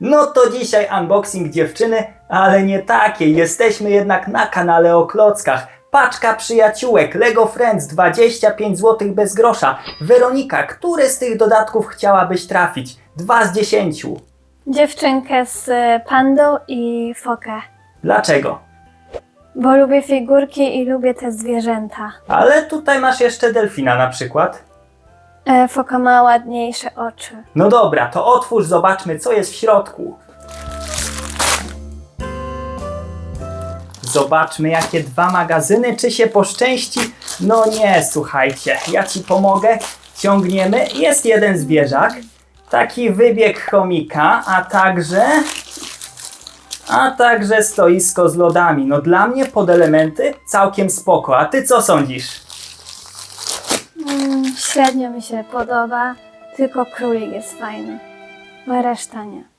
No to dzisiaj unboxing dziewczyny, ale nie takiej. Jesteśmy jednak na kanale o klockach. Paczka przyjaciółek, Lego Friends 25 zł bez grosza. Weronika, które z tych dodatków chciałabyś trafić? Dwa z 10. Dziewczynkę z e, pandą i fokę. Dlaczego? Bo lubię figurki i lubię te zwierzęta. Ale tutaj masz jeszcze delfina na przykład. E, foka ma ładniejsze oczy. No dobra, to otwórz, zobaczmy co jest w środku. Zobaczmy jakie dwa magazyny, czy się poszczęści. No nie, słuchajcie, ja ci pomogę. Ciągniemy, jest jeden zwierzak, taki wybieg chomika, a także... A także stoisko z lodami. No dla mnie pod elementy całkiem spoko. A ty co sądzisz? Średnio mi się podoba, tylko królik jest fajny. A reszta nie.